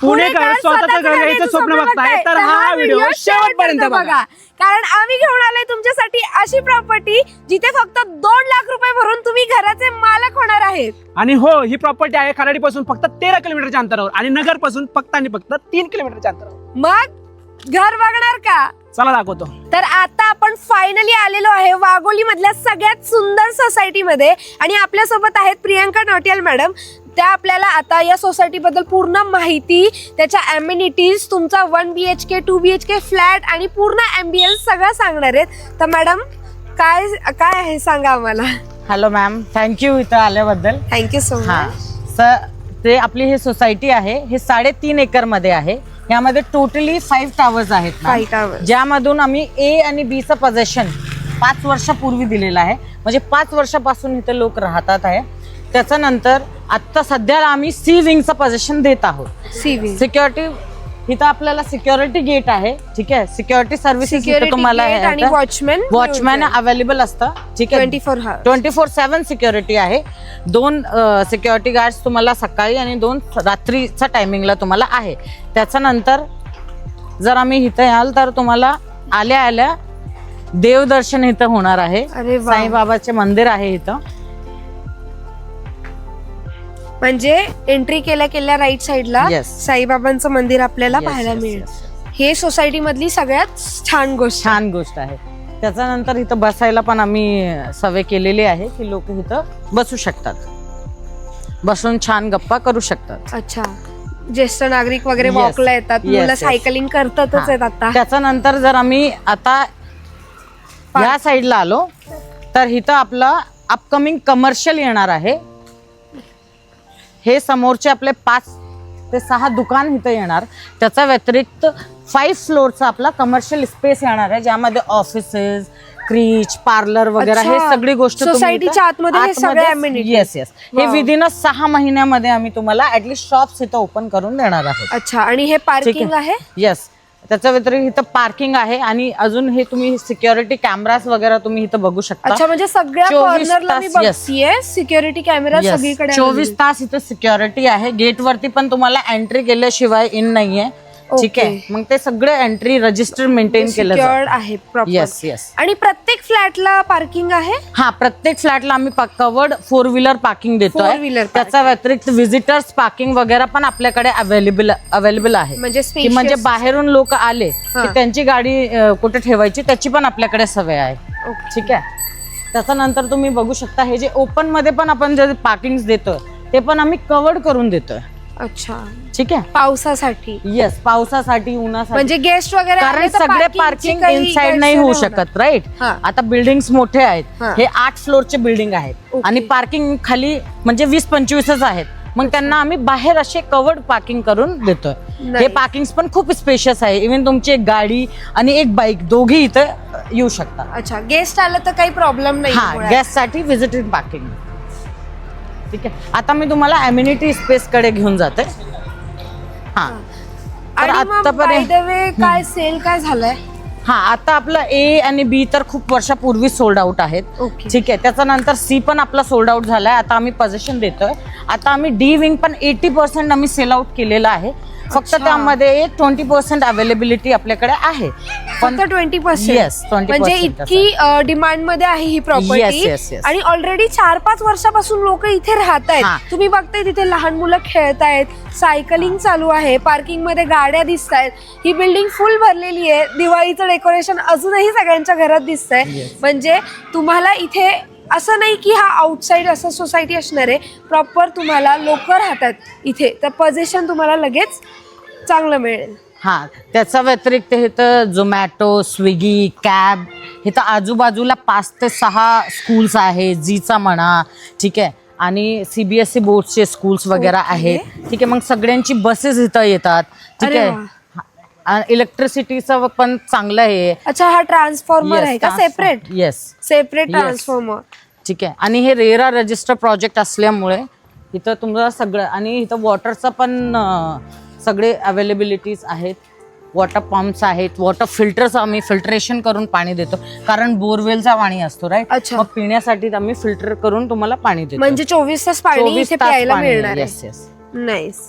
पुणेकर स्वतःचं घर घ्यायचं स्वप्न बघताय. तर हा व्हिडिओ शेवटपर्यंत बघा. कारण आम्ही घेऊन आलोय तुमच्यासाठी अशी प्रॉपर्टी जिथे फक्त दोन लाख रुपये भरून तुम्ही घराचे मालक होणार आहेत. आणि हो ही प्रॉपर्टी आहे खराडी पासून फक्त तेरा किलोमीटरच्या अंतरावर आणि नगरपासून फक्त आणि फक्त तीन किलोमीटरच्या अंतरावर. मग घर बघणार का? चला दाखवतो. तर आता आपण फायनली आलेलो आहे वाघोली मधल्या सगळ्यात सुंदर सोसायटी मध्ये. आणि आपल्यासोबत आहेत प्रियंका नोटियाल मॅडम. त्या आपल्याला आता या सोसायटी बद्दल पूर्ण माहिती त्याच्या अम्युनिटीज तुमचा one B H K two B H K flat आणि पूर्ण अँबियन्स सगळं सांगणार आहेत. तर मॅडम काय काय आहे सांगा आम्हाला? हॅलो मॅम थँक्यू इथं आल्याबद्दल. थँक्यू सो मच सर ते आपली ही सोसायटी आहे हे साडेतीन एकरमध्ये आहे. यामध्ये टोटली फाईव्ह टावर्स आहेत ma'am. Five towers. ज्यामधून आम्ही ए आणि बी चं पोझेशन पाच वर्षापूर्वी दिलेलं आहे म्हणजे पाच वर्षापासून इथे लोक राहतात आहे त्याच्यानंतर आता सध्याला आम्ही सी विंगचं पोझिशन देत आहोत सीवी सिक्युरिटी इथं आपल्याला सिक्युरिटी गेट आहे ठीक आहे? सिक्युरिटी सर्व्हिसेस तुम्हाला आणि वॉचमॅन वॉचमॅन अवेलेबल असतं ठीक आहे? Twenty four twenty four seven security आहे. दोन सिक्युरिटी गार्ड्स तुम्हाला सकाळी आणि दोन रात्रीच्या टायमिंगला तुम्हाला आहे. त्याच्यानंतर जर आम्ही इथं याल तर तुम्हाला आल्या आल्या देवदर्शन इथं होणार आहे. साईबाबाचे मंदिर आहे इथं. म्हणजे एंट्री केल्या केल्या राईट साईडला Yes. साईबाबांचं मंदिर आपल्याला Yes, पाहायला yes, मिळेल yes, yes. हे सोसायटी मधली सगळ्यात छान गोष्ट छान गोष्ट आहे त्याच्यानंतर इथं बसायला पण आम्ही सवय केलेली आहे की लोक इथं बसू शकतात बसून छान गप्पा करू शकतात अच्छा ज्येष्ठ नागरिक वगैरे Yes. वॉकला येतात Yes, मुलं yes. सायकलिंग करतातच. आहेत आता त्याच्यानंतर जर आम्ही आता या साईडला आलो तर इथं आपलं अपकमिंग कमर्शियल येणार आहे हे समोरचे आपले पाच ते सहा दुकान इथं येणार. त्याच्या व्यतिरिक्त फाईव्ह फ्लोअरचा आपला कमर्शियल स्पेस येणार आहे ज्यामध्ये ऑफिसेस क्रीच पार्लर वगैरे हे. सगळी गोष्ट सोसायटीच्या आतमध्ये. येस येस हे. विदिन सहा महिन्यामध्ये आम्ही तुम्हाला ऍटलीस्ट शॉप्स इथं ओपन करून देणार आहोत. अच्छा आणि हे पार्किंग आहे? येस त्याच्या व्यतिरिक्त इथं पार्किंग आहे आणि अजून हे तुम्ही सिक्युरिटी कॅमेराज वगैरे तुम्ही इथं बघू शकता अच्छा म्हणजे सगळ्या 24 कॉर्नरला मी तास, yes. बघतीये सिक्युरिटी कॅमेरा Yes. सगळीकडे चोवीस तास इथं सिक्युरिटी आहे गेट वरती पण तुम्हाला एंट्री केल्याशिवाय इन नाहीये ठीक आहे. मग ते सगळे एंट्री रजिस्टर मेंटेन केलं आहे प्रॉपर येस येस आणि प्रत्येक फ्लॅटला पार्किंग आहे? हा प्रत्येक फ्लॅटला आम्ही covered four wheeler parking Four देतोय wheeler त्याच्या व्यतिरिक्त व्हिजिटर्स पार्किंग वगैरे पण आपल्याकडे अवेलेबल अवेलेबल आहे. म्हणजे की म्हणजे. बाहेरून लोक आले हा. त्यांची गाडी अ, कुठे ठेवायची त्याची पण आपल्याकडे सवय आहे. Okay. ठीक आहे? त्याच्यानंतर तुम्ही बघू शकता हे जे ओपनमध्ये पण आपण जे पार्किंग देतोय ते पण आम्ही कवर्ड करून देतोय. अच्छा. ठीक आहे? पावसासाठी. येस पावसासाठी उन्हासाठी. म्हणजे गेस्ट वगैरे कारण आले तर सगळे parking ची पार्किंग काही इनसाइड नाही होऊ शकत राईट हा. आता बिल्डिंग मोठे आहेत. हा. हे आठ फ्लोअरचे बिल्डिंग आहेत. आणि पार्किंग खाली म्हणजे वीस पंचवीसच आहेत. मग त्यांना आम्ही बाहेर असे कवर्ड पार्किंग करून देतोय. हे. पार्किंग पण खूप स्पेशियस आहे. इव्हन तुमची एक गाडी आणि एक बाईक दोघी इथं येऊ शकतात. अच्छा गेस्ट आलं तर काही प्रॉब्लेम नाही हा मुळात. गॅससाठी व्हिजिटिंग पार्किंग ठीक आहे? आता मी तुम्हाला अम्युनिटी स्पेस कडे घेऊन जाते. हा. तर आणि मग आतापर्यंत- by the way, काय सेल काय झालंय? हा आता आपलं ए आणि बी तर खूप वर्षापूर्वी सोल्ड आउट आहेत. Okay. ठीक आहे त्याच्यानंतर सी पण आपला सोल्ड आउट झालाय. आता आम्ही पोझिशन देतोय. आता आम्ही डी विंग पण एटी पर्सेंट आम्ही सेल आउट केलेलं आहे. फक्त. त्यामध्ये एक ट्वेंटी पर्सेंट अवेलेबिलिटी आपल्याकडे आहे. फक्त ट्वेंटी पर्सेंट Yes, 20% म्हणजे इतकी डिमांडमध्ये आहे ही Yes, प्रॉपर्टी yes. आणि ऑलरेडी चार पाच वर्षापासून लोक इथे राहत हा. आहेत तुम्ही बघताय तिथे लहान मुलं खेळतायत सायकलिंग चालू आहे पार्किंगमध्ये गाड्या दिसत आहेत. ही बिल्डिंग फुल भरलेली आहे. दिवाळीचं डेकोरेशन अजूनही सगळ्यांच्या घरात दिसतंय. Yes. म्हणजे तुम्हाला इथे असं नाही की हा आउटसाईड असं सोसायटी असणार आहे. प्रॉपर तुम्हाला लोक राहतात इथे. तर पोझिशन तुम्हाला लगेच चांगलं मिळेल. हा त्याच्या व्यतिरिक्त इथं झोमॅटो स्विगी कॅब इथं आजूबाजूला पाच ते सहा स्कूल्स आहे जीचा म्हणा ठीक आहे. आणि सीबीएसई बोर्डचे स्कूल्स वगैरे. आहेत. ठीक आहे मग सगळ्यांची बसेस इथं येतात. ठीक अरे आहे. इलेक्ट्रिसिटीचं पण चांगलं आहे. अच्छा हा ट्रान्सफॉर्मर आहे का? Separate yes separate Yes. Transformer ठीक आहे. आणि हे रेरा रजिस्टर प्रोजेक्ट असल्यामुळे इथं तुमचं सगळं आणि इथं वॉटरचं पण अं, सगळे अवेलेबिलिटीज आहेत. वॉटर पंप्स आहेत. वॉटर फिल्टर्स आम्ही फिल्टरेशन करून पाणी देतो. कारण बोरवेलचा पाणी असतो राईट अच्छा. मग पिण्यासाठी आम्ही फिल्टर करून तुम्हाला पाणी देतो. म्हणजे चोवीस तास पाणी 24 इथे तास प्यायला पाणी. मिळणार नाईस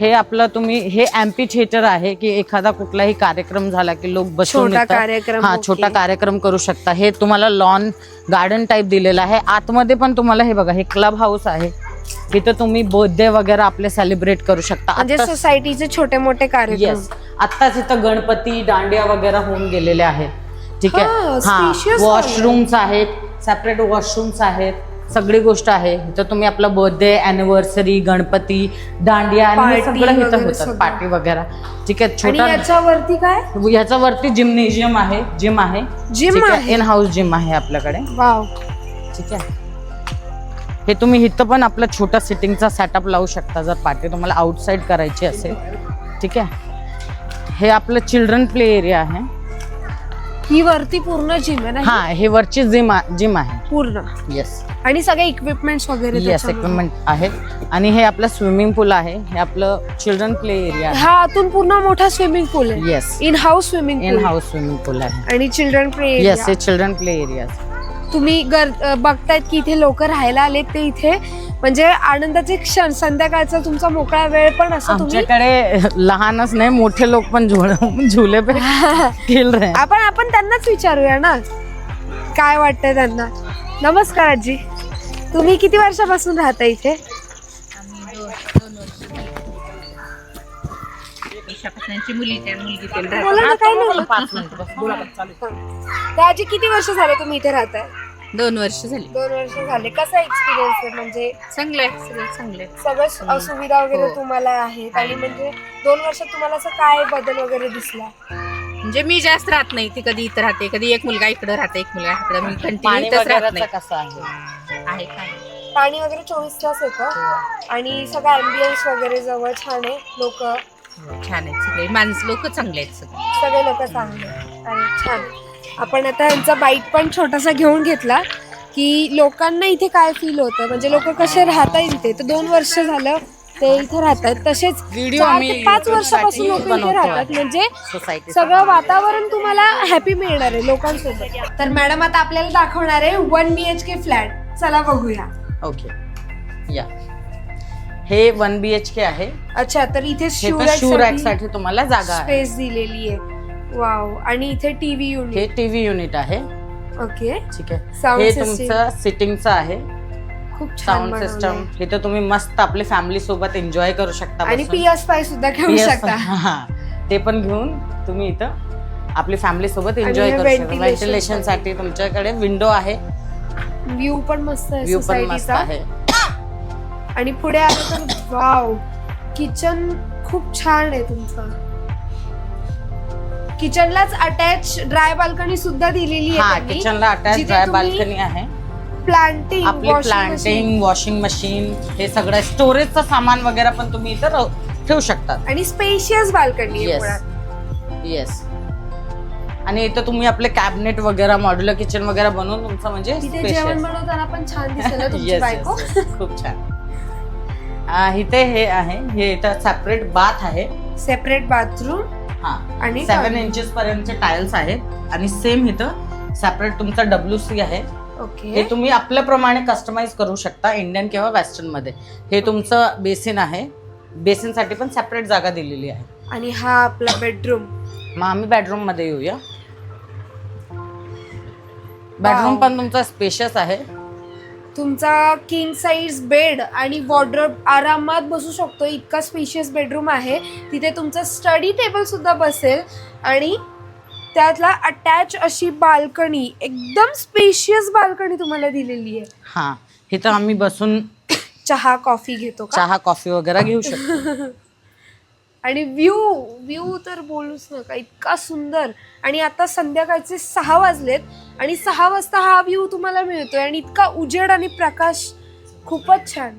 हे आपलं तुम्ही हे अँपी थिएटर आहे की एखादा कुठलाही कार्यक्रम झाला की लोक बसून छोटा येतात. कार्यक्रम, हा ओके. छोटा कार्यक्रम करू शकता. हे तुम्हाला लॉन गार्डन टाईप दिलेलं आहे. आतमध्ये पण तुम्हाला हे बघा हे क्लब हाऊस आहे. इथं तुम्ही बर्थडे वगैरे आपले सेलिब्रेट करू शकता. म्हणजे आत्ताच- सोसायटीचे छोटे मोठे कार्यक्रम. येस आत्ताच इथं गणपती दांडिया वगैरे होऊन गेलेले आहेत. ठीक हा, आहे? हा spacious वॉशरूम्स आहेत सेपरेट वॉशरूम्स आहेत. सगळी गोष्ट आहे. इथं तुम्ही आपला बर्थडे अॅनिव्हर्सरी गणपती दांडिया आणि Party सगळं इथं वगैरे होतं सगळं. पार्टी वगैरे. ठीक आहे आणि छोटा याच्यावरती काय? ह्याच्या वरती जिमनेशियम आहे. जिम आहे. Gym आहे? इन हाऊस जिम आहे आपल्याकडे. वाव ठीक आहे. हे तुम्ही इथं पण आपला छोटा सिटिंगचा सेटअप लावू शकता. जर पार्टी तुम्हाला आउटसाईड करायची असेल. ठीक आहे. हे आपलं चिल्ड्रन प्ले एरिया आहे. ही वरती पूर्ण जिम आहे ना ही? हा वरची जिम जिम आहे. पूर्ण. येस आणि सगळे इक्विपमेंट्स वगैरे येस त्याच्यामध्ये. इक्विपमेंट आहे आणि हे आपलं स्विमिंग पूल आहे. हे आपलं चिल्ड्रन प्ले एरिया आहे. हा आतून पूर्ण मोठा स्विमिंग पूल आहे. Yes in house swimming in pool house swimming pool आहे. आणि चिल्ड्रन प्ले येस हे चिल्ड्रन प्ले एरिया तुम्ही गर बघतायत की इथे लोक राहायला आलेत ते इथे. म्हणजे आनंदाचे क्षण संध्याकाळचा तुमचा मोकळा वेळ पण असं तुम्ही आमच्याकडे लहानच नाही मोठे लोक पण झुल- झुले पे खेळ रहे. हैं. आपण आपण त्यांनाच विचारूया ना? काय वाटतंय त्यांना? नमस्कार आजी. तुम्ही किती वर्षापासून राहता इथे? वर्षापासूनची मुली त्या मुलगी तेल बोला ना काय नाही पाच मिनिटं बस. तर आजी किती वर्ष झाले तुम्ही इथे राहताय? दोन वर्ष झाली. दोन वर्ष झाले. कसा एक्सपिरियन्स आहे? म्हणजे चांगलं आहे सगळं चांगलं आहे. सगळं सु- अ, सुविधा वगैरे हो. तुम्हाला आहेत आणि म्हणजे दोन वर्षात तुम्हाला असं काय बदल वगैरे दिसला? म्हणजे मी जास्त राहत नाही. ती कधी इथं राहते कधी एक मुलगा इकडं राहते एक मुलगा इकडं. मी पाणी कंटिन्यू इथंच राहत वगैरेचं नाही. कसं आहे? आहे काय पाणी वगैरे चोवीस तास येतं. आणि सगळं अँबियन्स वगैरे जवळ छान आहे. लोक छान आहेत सगळे. माणसं लोक चांगले आहेत सगळे. सगळे लोक चांगले आणि छान. आपण आता यांचा बाईट पण छोटासा घेऊन घेतला की लोकांना इथे काय फील होतं? म्हणजे लोक कसे राहतात इथे? तर दोन वर्ष झालं ते इथे राहतात तसेच चार ते पाच वर्षापासून लोक इथे राहतात. म्हणजे सगळं वातावरण तुम्हाला हॅपी मिळणार आहे लोकांसोबत. तर मॅडम आता आपल्याला दाखवणार आहे one B H K flat चला बघूया. ओके या. हे वन बी एच के आहे. अच्छा तर इथे तर शू रॅकसाठी तुम्हाला जागा स्पेस दिलेली आहे. वाव. आणि इथे टीव्ही हे युनिट टीव्ही युनिट आहे. ओके. ठीक आहे. Sound हे system. तुमचं सिटिंगचं आहे. खूप छान साऊंड बनवलंय. सिस्टम इथं तुम्ही मस्त आपली फॅमिली सोबत एन्जॉय करू शकता आणि बसून. पी एस फाय सुद्धा घेऊ PS शकता. हा. ते पण घेऊन तुम्ही इथं आपली फॅमिली सोबत एन्जॉय हे करू शकता. ventilation व्हेंटिलेशनसाठी. तुमच्याकडे विंडो आहे. व्ह्यू पण मस्त आहे व्ह्यू पण मस्त सोसायटीचा आहे. आणि पुढे आलं तर वाव. किचन खूप छान आहे तुमचं. किचनलाच अटॅच ड्राय बाल्कनी सुद्धा दिलेली हा आहे किचनला अटॅच ड्राय बाल्कनी आहे. प्लांटिंग आपली प्लांटिंग वॉशिंग मशीन हे सगळं स्टोरेजचं सामान वगैरे पण तुम्ही इथं ठेवू शकतात. आणि स्पेशियस बाल्कनी आहे येस मुळात. येस आणि इथं तुम्ही आपले कॅबिनेट वगैरे मॉड्युलर किचन वगैरे बनवून तुमचं म्हणजे तिथे spacious. जेवण बनवताना पण छान दिसेल ना तुमची Yes, बायको? yes. खूप छान. आ, इथे हे आहे हे इथं सेपरेट बाथ आहे. सेपरेट बाथरूम आणि सेव्हन. इंचेस पर्यंतचे टाइल्स आहेत. आणि सेम इथं सेपरेट तुमचा डब्ल्यू सी आहे. ओके हे तुम्ही आपल्याप्रमाणे कस्टमाइज करू शकता इंडियन किंवा वेस्टर्नमध्ये. हे तुमचं बेसिन आहे. बेसिनसाठी पण सेपरेट जागा दिलेली आहे. आणि हा आपला बेडरूम मग आम्ही बेडरूममध्ये येऊया. बेडरूम. पण तुमचा स्पेशियस आहे. तुमचा किंग साईज बेड आणि वॉर्ड्रोब आरामात बसू शकतो. इतका स्पेशियस बेडरूम आहे. तिथे तुमचा स्टडी टेबल सुद्धा बसेल. आणि त्यातला अटॅच अशी बाल्कनी एकदम स्पेशियस बाल्कनी तुम्हाला दिलेली आहे. हा. इथं आम्ही बसून चहा कॉफी घेतो का? चहा कॉफी वगैरे घेऊ शकतो. आणि व्ह्यू व्ह्यू तर बोलूच नका इतका सुंदर. आणि आता संध्याकाळचे सहा वाजलेत आणि सहा वाजता हा व्ह्यू तुम्हाला मिळतोय आणि इतका उजेड आणि प्रकाश खूपच छान.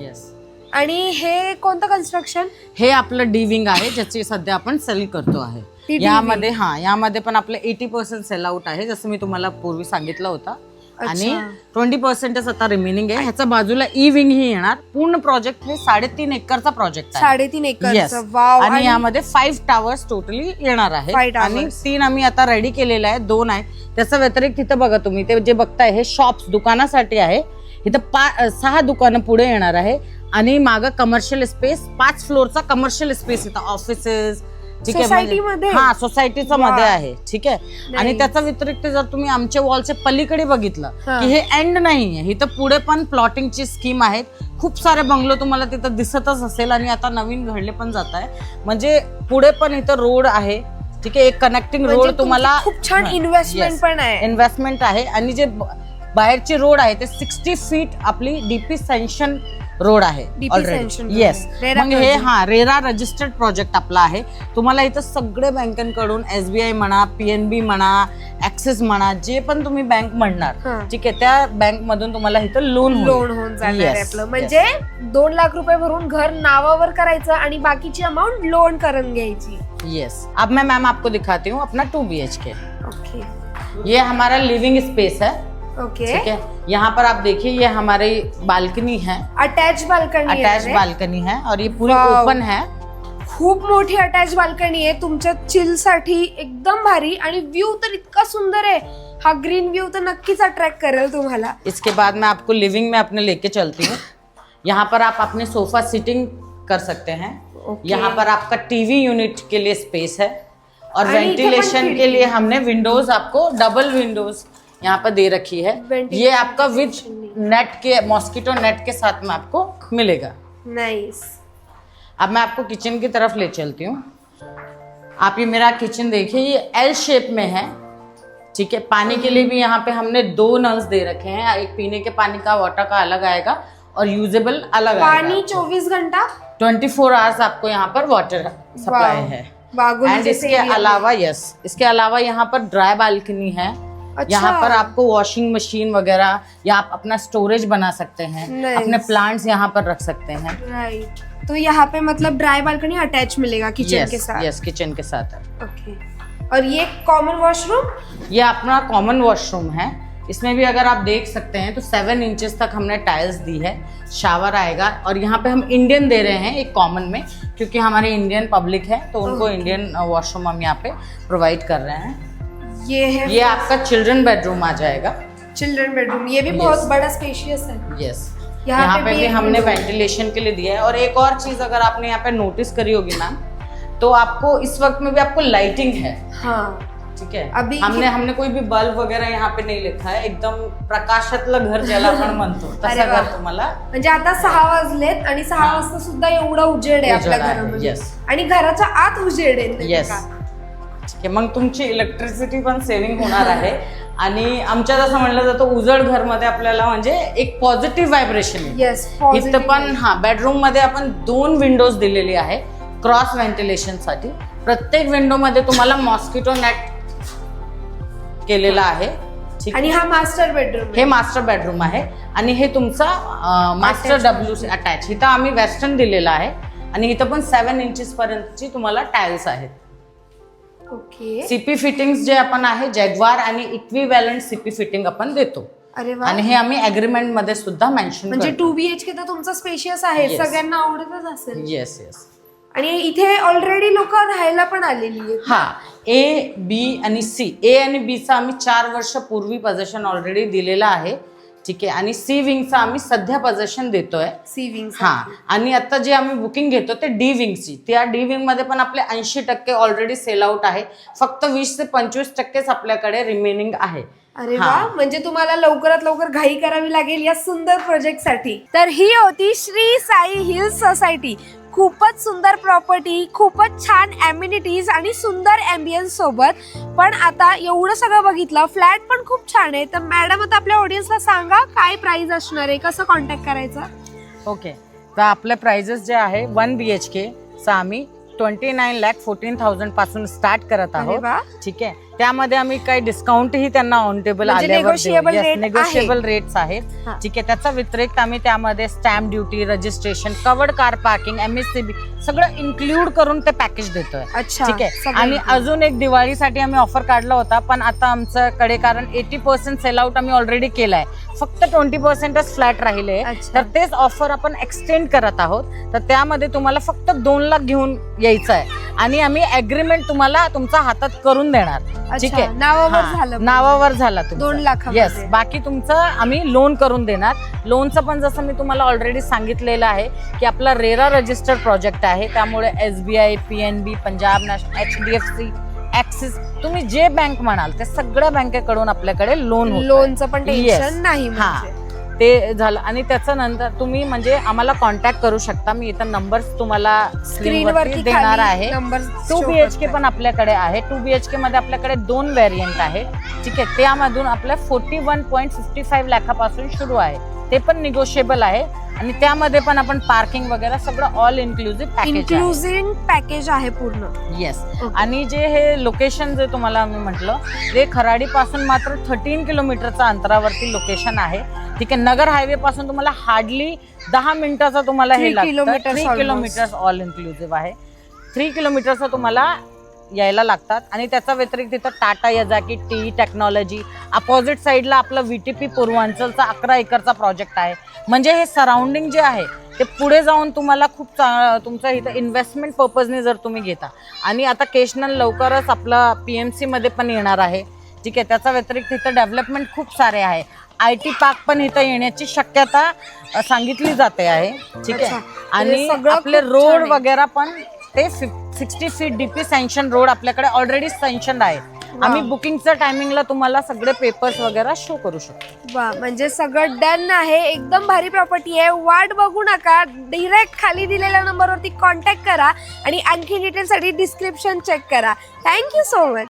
येस आणि हे कोणतं कन्स्ट्रक्शन हे आपलं डी विंग आहे ज्याची सध्या आपण सेल करतो ती आहे. यामध्ये हा यामध्ये पण आपलं एटी पर्सेंट सेल आउट आहे जसं मी तुम्हाला पूर्वी सांगितलं होतं. आणि. ट्वेंटी पर्सेंटच आता रिमेनिंग आहे. ह्याच्या बाजूला ई विंग ही येणार. पूर्ण प्रोजेक्ट हे साडेतीन एकरचा प्रोजेक्ट आहे. साडेतीन Yes. वाव. आणि यामध्ये फाईव्ह टावर्स टोटली येणार आहे towers. आणि तीन आम्ही आता रेडी केलेले आहे दोन आहे. त्याचा व्यतिरिक्त तिथं बघा तुम्ही ते जे बघताय हे शॉप्स दुकानासाठी आहे. इथं पा सहा दुकानं पुढे येणार आहे. आणि मागं कमर्शियल स्पेस पाच फ्लोअरचा कमर्शियल स्पेस इथं ऑफिसेस ठीक आहे म्हणजे- सोसायटीमध्ये? हा सोसायटीचा वा. मध्ये आहे ठीक आहे आणि Nice. त्याचा व्यतिरिक्त जर तुम्ही आमच्या वॉलचे पलीकडे बघितलं हा. की हे एंड नाहीये इथं पुढे पण प्लॉटिंगची स्कीम आहेत खूप सारे बंगलो तुम्हाला तिथं दिसतच असेल आणि आता नवीन घडले पण जात आहे म्हणजे पुढे पण इथं रोड आहे ठीक आहे एक कनेक्टिंग म्हणजे रोड तुमची तुम्हाला खूप छान इन्व्हेस्टमेंट पण आहे इन्व्हेस्टमेंट आहे आणि जे ब- बाहेरची रोड आहे ते सिक्स्टी फीट आपली डीपी सेन्शन रोड आहे road येस मग हे. हा रेरा रजिस्टर्ड प्रोजेक्ट आपला आहे. तुम्हाला इथं सगळे बँकांकडून एसबीआय म्हणा पीएनबी म्हणा ऍक्सिस म्हणा जे पण तुम्ही बँक. म्हणणार ठीक आहे त्या बँक मधून तुम्हाला इथं लोन लोन होऊन जाणार आपलं. म्हणजे दोन लाख रुपये भरून घर नावावर करायचं आणि बाकीची अमाऊंट लोन करून घ्यायची. यस अब मैं मैम आपको दिखाती हूँ अपना two B H K okay ये हमारा लिविंग स्पेस है। ओके ठीक है? यहाँ पर आप देखिए ये हमारी बालकनी है। अटॅच बाल्कनी अटैच बालकनी है और ये पूरी. ओपन है। खूप मोठी अटॅच बाल्कनी आहे. तुमच्या चिलसाठी एकदम भारी आणि व्ह्यू तर इतका सुंदर आहे. हा ग्रीन व्ह्यू तर नक्कीच अट्रॅक्ट करेल तुम्हाला. इसके बाद मैं आपको लिविंग में अपने लेके चलती हूँ। यहाँ पर आप अपने सोफा सिटिंग कर सकते हैं। Okay. यहाँ पर आपका टीवी यूनिट के लिए स्पेस है। और पण वेंटिलेशन के खिड़की लिए हमने विंडोज आपको डबल विंडोज यहाँ पर दे रखी है। ये आपका विद नेट के मॉस्किटो नेट के साथ में आपको मिलेगा। नाईस अब मैं आपको किचन की तरफ़ ले चलती हूँ। आप ये मेरा किचन देखिए ये एल शेप में है। ठीक है पानी के लिए भी यहाँ पे हमने दो नल्स दे रखे हैं। एक पीने के पानी का वाटर का अलग आएगा और यूजेबल अलग पानी चौबीस घंटा? ट्वेंटी फोर आवर्स आपको यहाँ पर वाटर सप्लाई है। एंड इसके अलावा यस इसके अलावा यहाँ पर ड्राई बालकनी है। अच्छा। यहाँ पर आपको वॉशिंग मशीन वगैरह या आप अपना स्टोरेज बना सकते हैं अपने प्लांट्स यहाँ पर रख सकते हैं। राइट तो यहाँ पे मतलब ड्राई बालकनी अटैच मिलेगा किचन के साथ? यस किचन के साथ है। ओके और ये कॉमन वॉशरूम ये अपना कॉमन वॉशरूम है। इसमें भी अगर आप देख सकते हैं तो सेवन इंचेस तक हमने टाइल्स दी है। शावर आएगा। और यहाँ पे हम इंडियन दे रहे हैं एक कॉमन में क्योंकि हमारे इंडियन पब्लिक है तो उनको इंडियन वॉशरूम हम यहाँ पे प्रोवाइड कर रहे हैं। ये है ये आपका चिल्ड्रन बेडरूम आ जाएगा। चिल्ड्रन बेडरूम ये भी Yes. बहुत बड़ा स्पेशियस है। यस यहाँ यहाँ पे पे भी हमने वेंटिलेशन के लिए दिया है। और एक और चीज अगर आपने यहाँ पे नोटिस करी होगी मैम तो आपको इस वक्त में भी आपको लाइटिंग है। हाँ। ठीक है? अभी हमने हमने कोई भी बल्ब वगैरे यहाँ पे नाही लिखा आहे एकदम प्रकाशातलं घर ज्याला आपण म्हणतो तसं. घर तुम्हाला म्हणजे आता सहा वाजलेत आणि सहा हा. वाजता सुद्धा एवढा उजेड आहे आपल्या घरामध्ये. yes. आणि घराच्या आत उजेड आहे येस का? ठीक आहे मग तुमची इलेक्ट्रिसिटी पण सेव्हिंग होणार आहे. आणि आमच्या जसं म्हणलं जातं उजड घरमध्ये आपल्याला म्हणजे एक पॉझिटिव्ह व्हायब्रेशन Yes, इथं पण हा बेडरूममध्ये आपण दोन विंडोज दिलेली आहे क्रॉस व्हेंटिलेशनसाठी. प्रत्येक विंडो मध्ये तुम्हाला मॉस्किटो नेट केलेला आहे. आणि हा मास्टर बेडरूम हे मास्टर बेडरूम आहे. आणि हे तुमचा मास्टर डब्ल्यू अटॅच इथं आम्ही वेस्टर्न दिलेलं आहे. आणि इथं पण सेव्हन इंचेस पर्यंतची तुम्हाला टाइल्स आहेत. ओके. सीपी फिटिंग्स जे आपण आहे जॅगवार आणि इक्विव्हॅलंट सीपी फिटिंग आपण देतो. अरे वा. आणि हे आम्ही अग्रीमेंटमध्ये सुद्धा मेन्शन म्हणजे टू बी एच के तर तुमचं स्पेशियस आहे Yes. सगळ्यांना आवडतच असेल. येस येस आणि इथे ऑलरेडी लोक राहायला पण आलेली आहेत. हा ए बी आणि सी ए आणि बी चा आम्ही चार वर्ष पूर्वी पोझिशन ऑलरेडी दिलेलं आहे. ठीक आहे? आणि सी विंगचा आम्ही सध्या पोझिशन देतोय. सी विंग हा. आणि आता जे आम्ही बुकिंग घेतो ते डी विंगची त्या डी विंगमध्ये पण आपले ऐंशी टक्के ऑलरेडी सेल आउट आहे. फक्त वीस ते पंचवीस टक्केच आपल्याकडे रिमेनिंग आहे. अरे हा. वा. म्हणजे तुम्हाला लवकरात लवकर घाई करावी लागेल या सुंदर प्रोजेक्टसाठी. तर ही होती श्री साई हिल्स सोसायटी. खूपच सुंदर प्रॉपर्टी खूपच छान अम्युनिटीज आणि सुंदर अँबियन्स सोबत. पण आता एवढं सगळं बघितलं फ्लॅट पण खूप छान आहे. तर मॅडम आता आपल्या ऑडियन्सला सांगा काय प्राइस असणार आहे? कसं कॉन्टॅक्ट करायचं? ओके तर आपले प्राइजेस जे आहे वन बी एच के आम्ही ट्वेंटी नाईन लॅक फोर्टीन थाउजंडपासून स्टार्ट करत आहोत. ठीक आहे? त्यामध्ये आम्ही काही डिस्काउंटही त्यांना ऑन टेबल नेगोशिएबल रेट्स आहेत. ठीक आहे त्याचा व्यतिरिक्त आम्ही त्यामध्ये stamp duty registration covered car parking M S C B सगळं इन्क्लूड करून ते पॅकेज देतोय. अच्छा ठीक आहे? आणि. अजून एक दिवाळीसाठी आम्ही ऑफर काढला होता पण आता आमच्याकडे कारण एटी पर्सेंट सेल आउट आम्ही ऑलरेडी केलाय. फक्त ट्वेंटी पर्सेंटच फ्लॅट राहिले. तर तेच ऑफर आपण एक्सटेंड करत आहोत. तर त्यामध्ये तुम्हाला फक्त दोन लाख घेऊन यायचं आहे आणि आम्ही अग्रीमेंट तुम्हाला तुमच्या हातात करून देणार. ठीक आहे? नावावर झालं नावावर झाला दोन लाखामध्ये. येस बाकी तुमचं आम्ही लोन करून देणार. लोनचं पण जसं मी तुम्हाला ऑलरेडी सांगितलेलं आहे की आपला रेरा रजिस्टर्ड प्रोजेक्ट आहे. त्यामुळे S B I P N B Punjab National H D F C Axis तुम्ही जे बँक म्हणाल ते सगळ्या बँकेकडून आपल्याकडे लोन लोनचं पण. टेन्शन नाही हा. ते झालं. आणि त्याचं नंतर तुम्ही म्हणजे आम्हाला कॉन्टॅक्ट करू शकता. मी इथं नंबर तुम्हाला स्क्रीनवरती देणार आहे. Number two B H K पण आपल्याकडे आहे. टू बी एच के मध्ये आपल्याकडे दोन व्हेरियंट आहे ठीक आहे. त्यामधून आपल्या forty one point fifty five लाखापासून सुरू आहे. ते पण निगोशिएबल आहे. आणि त्यामध्ये पण आपण पार्किंग वगैरे सगळं all inclusive package inclusive package आहे पूर्ण. येस. आणि जे हे लोकेशन जे तुम्हाला मी म्हटलं ते खराडी पासून मात्र थर्टीन किलोमीटरच्या अंतरावरती लोकेशन आहे. ठीक आहे नगर हायवे पासून तुम्हाला हार्डली दहा मिनिटाचा तुम्हाला हे लागतं. थ्री. किलोमीटर ऑल इन्क्लुझिव्ह आहे. थ्री किलोमीटरचा तुम्हाला यायला लागतात. आणि त्याचा व्यतिरिक्त तिथं Tata Yazaki T technology opposite साईडला आपलं व्हीटीपी पूर्वांचलचा अकरा एकरचा प्रोजेक्ट आहे. म्हणजे हे सराउंडिंग जे आहे ते पुढे जाऊन तुम्हाला खूप चा तुमचं इथं इन्व्हेस्टमेंट पर्पजने जर तुम्ही घेता. आणि आता केशनल लवकरच आपला पी एम सीमध्ये पण येणार आहे. ठीक आहे त्याचा व्यतिरिक्त इथं डेव्हलपमेंट खूप सारे आहे. आय टी पार्क पण इथं येण्याची शक्यता सांगितली जाते आहे. ठीक. आहे. आणि आपले रोड. वगैरे पण ते sixty feet DP sanction road आपल्याकडे ऑलरेडी सँक्शन आहे. आम्ही बुकिंगच्या टायमिंगला तुम्हाला सगळे पेपर्स वगैरे शो करू शकतो. वा म्हणजे सगळं डन आहे. एकदम भारी प्रॉपर्टी आहे. वाट बघू नका. डिरेक्ट खाली दिलेल्या नंबरवरती कॉन्टॅक्ट करा आणि आणखी डिटेलसाठी डिस्क्रिप्शन चेक करा. Thank you so much